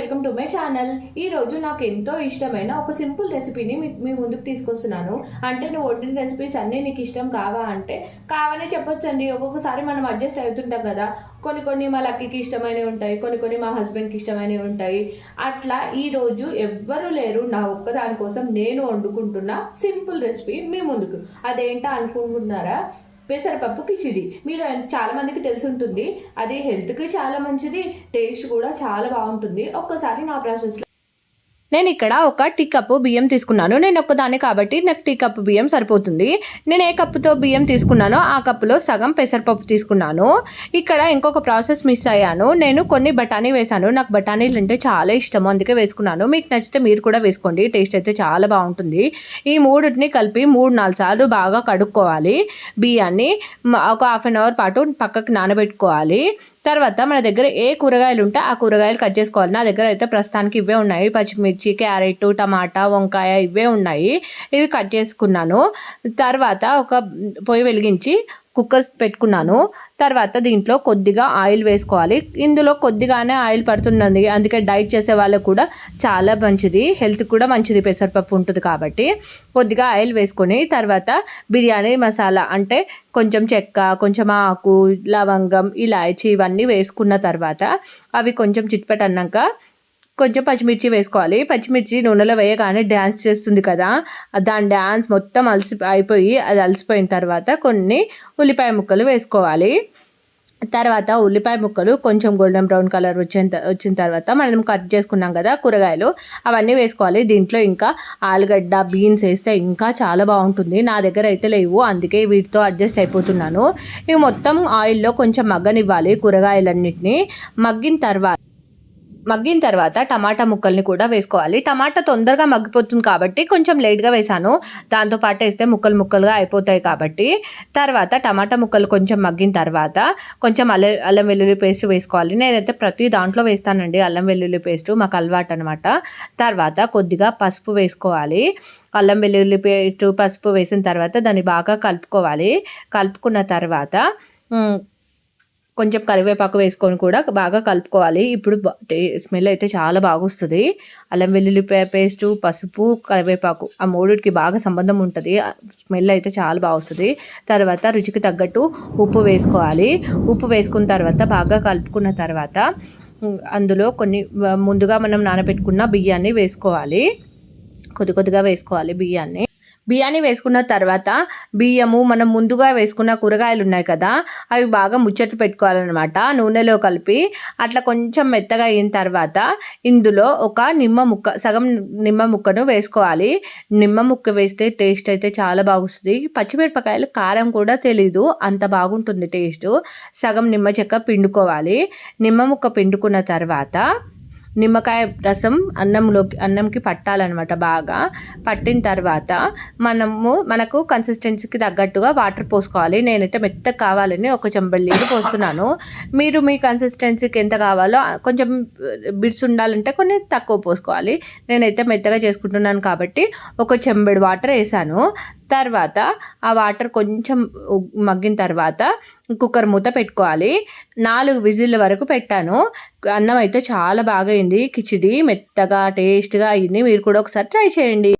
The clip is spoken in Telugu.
Welcome to my channel. ఈ రోజు నాకు ఎంతో ఇష్టమైన ఒక సింపుల్ రెసిపీని మీ ముందుకు తీసుకొస్తున్నాను. అంటే నువ్వు వండిన రెసిపీస్ అన్నీ నీకు ఇష్టం కావా అంటే కావనే చెప్పొచ్చండి. ఒక్కొక్కసారి మనం అడ్జస్ట్ అవుతుంటాం కదా. కొన్ని కొన్ని మా లక్కీకి ఇష్టమైనవి ఉంటాయి కొన్ని కొన్ని మా హస్బెండ్కి ఇష్టమైనవి ఉంటాయి. అట్లా ఈరోజు ఎవ్వరూ ఎవ్వరు లేరు. నా ఒక్క దానికోసం నేను వండుకుంటున్న సింపుల్ రెసిపీ మీ ముందుకు. అదేంటా అనుకుంటున్నారా? పెసరపప్పు కిచిడి. మీరు చాలా మందికి తెలిసి ఉంటుంది. అది హెల్త్కి చాలా మంచిది టేస్ట్ కూడా చాలా బాగుంటుంది. ఒక్కసారి నా ప్రాసెస్లో నేను ఇక్కడ ఒక టీ కప్పు బియ్యం తీసుకున్నాను. నేను ఒక్కదాన్ని కాబట్టి నాకు టీ కప్పు బియ్యం సరిపోతుంది. నేను ఏ కప్పుతో బియ్యం తీసుకున్నానో ఆ కప్పులో సగం పెసరపప్పు తీసుకున్నాను. ఇక్కడ ఇంకొక ప్రాసెస్ మిస్ అయ్యాను. నేను కొన్ని బఠానీ వేశాను. నాకు బఠానీలు అంటే చాలా ఇష్టము. అందుకే వేసుకున్నాను. మీకు నచ్చితే మీరు కూడా వేసుకోండి. టేస్ట్ అయితే చాలా బాగుంటుంది. ఈ మూడింటిని కలిపి మూడు నాలుగు సార్లు బాగా కడుక్కోవాలి. బియ్యాన్ని ఒక హాఫ్ అన్ అవర్ పాటు పక్కకు నానబెట్టుకోవాలి. తర్వాత మన దగ్గర ఏ కూరగాయలు ఉంటే ఆ కూరగాయలు కట్ చేసుకోవాలి. నా దగ్గర అయితే ప్రస్తుతానికి ఇవే ఉన్నాయి. పచ్చిమిర్చి క్యారెట్ టమాటా వంకాయ ఇవే ఉన్నాయి. ఇవి కట్ చేసుకున్నాను. తర్వాత ఒక పొయ్యి వెలిగించి కుక్కర్ పెట్టుకున్నాను. తర్వాత దీంట్లో కొద్దిగా ఆయిల్ వేసుకోవాలి. ఇందులో కొద్దిగానే ఆయిల్ పడుతున్నది అందుకే డైట్ చేసే వాళ్ళకు కూడా చాలా మంచిది. హెల్త్ కూడా మంచిది పెసరపప్పు ఉంటుంది కాబట్టి. కొద్దిగా ఆయిల్ వేసుకొని తర్వాత బిర్యానీ మసాలా అంటే కొంచెం చెక్క కొంచెం ఆకు లవంగం ఇలాచి ఇవన్నీ వేసుకున్న తర్వాత అవి కొంచెం చిట్పట్ అన్నాక కొంచెం పచ్చిమిర్చి వేసుకోవాలి. పచ్చిమిర్చి నూనెలో వేయగానే డ్యాన్స్ చేస్తుంది కదా. దాని డ్యాన్స్ మొత్తం అలసి అయిపోయి అది అలసిపోయిన తర్వాత కొన్ని ఉల్లిపాయ ముక్కలు వేసుకోవాలి. తర్వాత ఉల్లిపాయ ముక్కలు కొంచెం గోల్డెన్ బ్రౌన్ కలర్ వచ్చేంత వచ్చిన తర్వాత మనం కట్ చేసుకున్నాం కదా కూరగాయలు అవన్నీ వేసుకోవాలి. దీంట్లో ఇంకా ఆలుగడ్డ బీన్స్ వేస్తే ఇంకా చాలా బాగుంటుంది. నా దగ్గర అయితే లేవు అందుకే వీటితో అడ్జస్ట్ అయిపోతున్నాను. ఇవి మొత్తం ఆయిల్లో కొంచెం మగ్గనివ్వాలి కూరగాయలన్నిటిని. మగ్గిన తర్వాత మగ్గిన తర్వాత టమాటా ముక్కల్ని కూడా వేసుకోవాలి. టమాటా తొందరగా మగ్గిపోతుంది కాబట్టి కొంచెం లేట్గా వేసాను. దాంతోపాటు వేస్తే ముక్కలు ముక్కలుగా అయిపోతాయి కాబట్టి తర్వాత టమాటా ముక్కలు కొంచెం మగ్గిన తర్వాత కొంచెం అల్లం అల్లం వెల్లుల్లి పేస్ట్ వేసుకోవాలి. నేనైతే ప్రతి దాంట్లో వేస్తానండి అల్లం వెల్లుల్లి పేస్ట్ మాకు అలవాటు అనమాట తర్వాత కొద్దిగా పసుపు వేసుకోవాలి. అల్లం వెల్లుల్లి పేస్ట్ పసుపు వేసిన తర్వాత దాన్ని బాగా కలుపుకోవాలి. కలుపుకున్న తర్వాత కొంచెం కరివేపాకు వేసుకొని కూడా బాగా కలుపుకోవాలి. ఇప్పుడు టే- స్మెల్ అయితే చాలా బాగా వస్తుంది అల్లం వెల్లుల్లి పేస్టు పసుపు కరివేపాకు ఆ మూడిటికి బాగా సంబంధం ఉంటుంది. స్మెల్ అయితే చాలా బాగా వస్తుంది తర్వాత రుచికి తగ్గట్టు ఉప్పు వేసుకోవాలి. ఉప్పు వేసుకున్న తర్వాత బాగా కలుపుకున్న తర్వాత అందులో కొన్ని ముందుగా మనం నానబెట్టుకున్న బియ్యాన్ని వేసుకోవాలి. కొద్ది కొద్దిగా వేసుకోవాలి బియ్యాన్ని. బియ్యాన్ని వేసుకున్న తర్వాత బియ్యము మనం ముందుగా వేసుకున్న కూరగాయలు ఉన్నాయి కదా అవి బాగా ముచ్చట్లు పెట్టుకోవాలన్నమాట నూనెలో కలిపి. అట్లా కొంచెం మెత్తగా అయిన తర్వాత ఇందులో ఒక నిమ్మ ముక్క సగం నిమ్మ ముక్కను వేసుకోవాలి. నిమ్మ ముక్క వేస్తే టేస్ట్ అయితే చాలా బాగుస్తుంది పచ్చిమిరపకాయలు కారం కూడా తెలీదు అంత బాగుంటుంది టేస్ట్. సగం నిమ్మ చెక్క పిండుకోవాలి. నిమ్మ ముక్క పిండుకున్న తర్వాత నిమ్మకాయ రసం అన్నంలోకి అన్నంకి పట్టాలన్నమాట బాగా. పట్టిన తర్వాత మనము మనకు కన్సిస్టెన్సీకి తగ్గట్టుగా వాటర్ పోసుకోవాలి. నేనైతే మెత్తగా కావాలని ఒక చెంబడి నీళ్ళు పోస్తున్నాను. మీరు మీ కన్సిస్టెన్సీకి ఎంత కావాలో కొంచెం బిడ్స్ ఉండాలంటే కొన్ని తక్కువ పోసుకోవాలి. నేనైతే మెత్తగా చేసుకుంటున్నాను కాబట్టి ఒక చెంబడి వాటర్ వేసాను. తర్వాత ఆ వాటర్ కొంచెం మగ్గిన తర్వాత కుక్కర్ మూత పెట్టుకోవాలి. నాలుగు విజిల్ల వరకు పెట్టాను. అన్నం అయితే చాలా బాగా అయింది. కిచిడి మెత్తగా టేస్ట్గా అయింది. మీరు కూడా ఒకసారి ట్రై చేయండి.